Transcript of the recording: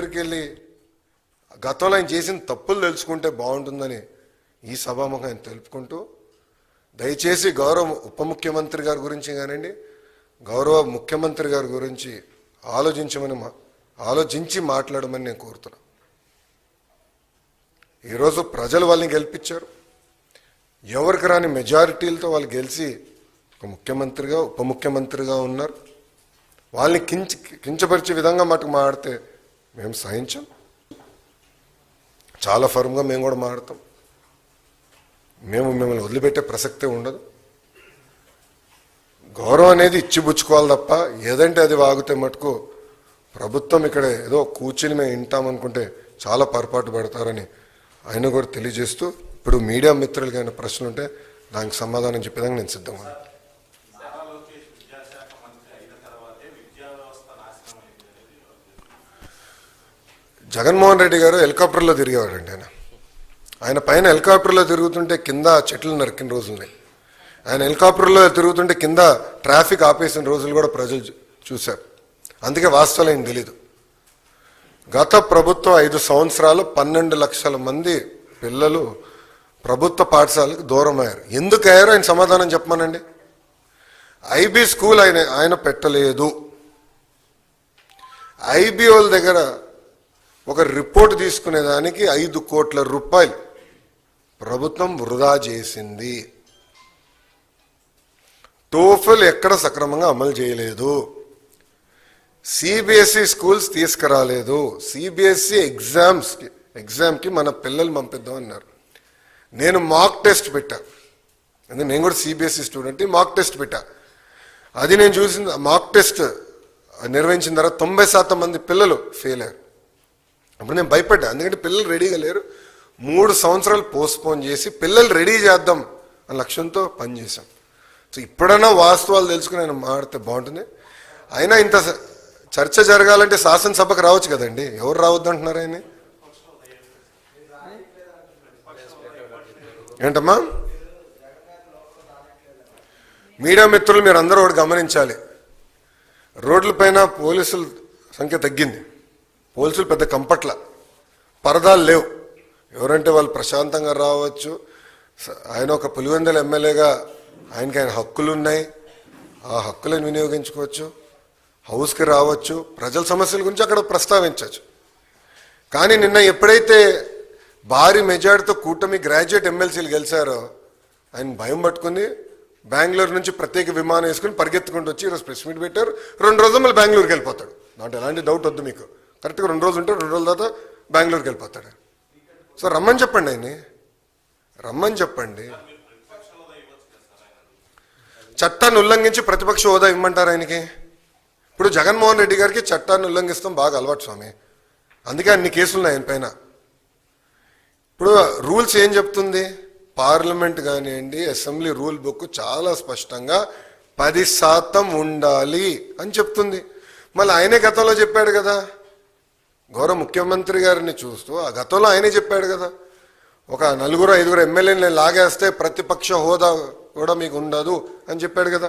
దగ్గరికి వెళ్ళి గతంలో ఆయన చేసిన తప్పులు తెలుసుకుంటే బాగుంటుందని ఈ సభాముఖం ఆయన తెలుపుకుంటూ దయచేసి గౌరవ ఉప ముఖ్యమంత్రి గారి గురించి కానివ్వండి గౌరవ ముఖ్యమంత్రి గారి గురించి ఆలోచించమని మా ఆలోచించి మాట్లాడమని నేను కోరుతున్నా. ఈరోజు ప్రజలు వాళ్ళని గెలిపించారు. ఎవరికి రాని మెజారిటీలతో వాళ్ళు గెలిచి ఒక ముఖ్యమంత్రిగా ఉప ముఖ్యమంత్రిగా ఉన్నారు. వాళ్ళని కించ కించపరిచే విధంగా మటుకు మాట్లాడితే మేము సహించాం. చాలా ఫర్మ్గా మేము కూడా మాడతాం మేము మిమ్మల్ని వదిలిపెట్టే ప్రసక్తే ఉండదు. గౌరవం అనేది ఇచ్చిపుచ్చుకోవాలి తప్ప ఏదంటే అది వాగితే మటుకు ప్రభుత్వం ఇక్కడ ఏదో కూర్చుని మేము వింటామనుకుంటే చాలా పొరపాటు పడతారని ఆయన కూడా తెలియజేస్తూ ఇప్పుడు మీడియా మిత్రులకి ప్రశ్నలు ఉంటే దానికి సమాధానం చెప్పేదానికి నేను సిద్ధంగా జగన్మోహన్ రెడ్డి గారు హెలికాప్టర్లో తిరిగేవాడండి ఆయన. ఆయన పైన హెలికాప్టర్లో తిరుగుతుంటే కింద చెట్లు నరికిన రోజులున్నాయి ఆయన హెలికాప్టర్లో తిరుగుతుంటే కింద ట్రాఫిక్ ఆపేసిన రోజులు కూడా ప్రజలు చూ- చూశారు. అందుకే వాస్తవాలు ఏం తెలీదు. గత ప్రభుత్వం ఐదు సంవత్సరాలు పన్నెండు లక్షల మంది పిల్లలు ప్రభుత్వ పాఠశాలకు దూరం అయ్యారు ఎందుకు అయ్యారో ఆయన సమాధానం చెప్పమానండి. ఐబీ స్కూల్ ఆయన ఆయన పెట్టలేదు. ఐబీఓల దగ్గర ఒక రిపోర్ట్ తీసుకునేదానికి ఐదు కోట్ల రూపాయలు. ప్రభుత్వం వృధా చేసింది. టోఫల్ ఎక్కడ సక్రమంగా అమలు చేయలేదు. సిబిఎస్ఈ స్కూల్స్ తీసుకురాలేదు. సిబిఎస్ఈ ఎగ్జామ్స్కి ఎగ్జామ్కి మన పిల్లలు పంపిద్దాం అన్నారు. నేను మాక్ టెస్ట్ పెట్టా. అంటే నేను కూడా సిబిఎస్ఈ స్టూడెంట్ మాక్ టెస్ట్ పెట్టా. అది నేను చూసిన మాక్ టెస్ట్ నిర్వహించిన తర్వాత తొంభై శాతం మంది పిల్లలు ఫెయిల్ అయ్యారు. అప్పుడు నేను భయపడ్డా. ఎందుకంటే పిల్లలు రెడీగా లేరు. మూడు సంవత్సరాలు పోస్ట్పోన్ చేసి పిల్లలు రెడీ చేద్దాం అనే లక్ష్యంతో పనిచేశాం సో ఇప్పుడైనా వాస్తవాలు తెలుసుకుని ఆయన మాడితే బాగుంటుంది. అయినా ఇంత చర్చ జరగాలంటే శాసనసభకు రావచ్చు కదండి. ఎవరు రావద్దు అంటున్నారు ఆయన ఏంటమ్మా? మీడియా మిత్రులు మీరు అందరూ ఒకటి గమనించాలి. రోడ్లపైన పోలీసుల సంఖ్య తగ్గింది. పోలీసులు పెద్ద కంపట్ల. పరదాలు లేవు. ఎవరంటే వాళ్ళు ప్రశాంతంగా రావచ్చు. ఆయన ఒక పులివెందల ఎమ్మెల్యేగా ఆయనకి ఆయన హక్కులు ఉన్నాయి ఆ హక్కులను వినియోగించుకోవచ్చు. హౌస్కి రావచ్చు. ప్రజల సమస్యల గురించి అక్కడ ప్రస్తావించవచ్చు. కానీ నిన్న ఎప్పుడైతే భారీ మెజార్టీతో కూటమి గ్రాడ్యుయేట్ ఎమ్మెల్సీలు గెలిచారో ఆయన భయం పట్టుకుని బెంగళూరు నుంచి ప్రత్యేక విమానం వేసుకుని పరిగెత్తుకుంటూ వచ్చి ఈరోజు ప్రెస్ మీట్ పెట్టారు. రెండు రోజులు మళ్ళీ బెంగళూరుకి వెళ్ళిపోతాడు. దాంట్లో ఎలాంటి డౌట్ వద్దు మీకు. కరెక్ట్గా రెండు రోజులు ఉంటే రెండు రోజుల తర్వాత బెంగళూరుకి వెళ్ళిపోతాడు. సో రమ్మని చెప్పండి ఆయన్ని. రమ్మని చెప్పండి. చట్టాన్ని ఉల్లంఘించి ప్రతిపక్ష హోదా ఇమ్మంటారు ఆయనకి? ఇప్పుడు జగన్మోహన్ రెడ్డి గారికి చట్టాన్ని ఉల్లంఘిస్తాం బాగా అలవాటు స్వామి. అందుకే అన్ని కేసులు ఉన్నాయి ఆయన పైన. ఇప్పుడు రూల్స్ ఏం చెప్తుంది? పార్లమెంట్ కానివ్వండి అసెంబ్లీ రూల్ బుక్ చాలా స్పష్టంగా పది శాతం ఉండాలి అని చెప్తుంది. మళ్ళీ ఆయనే గతంలో చెప్పాడు కదా గౌరవ ముఖ్యమంత్రి గారిని చూస్తూ ఆ గతంలో ఆయనే చెప్పాడు కదా ఒక నలుగురు ఐదుగురు ఎమ్మెల్యేని లాగేస్తే ప్రతిపక్ష హోదా కూడా మీకు ఉండదు అని చెప్పాడు కదా.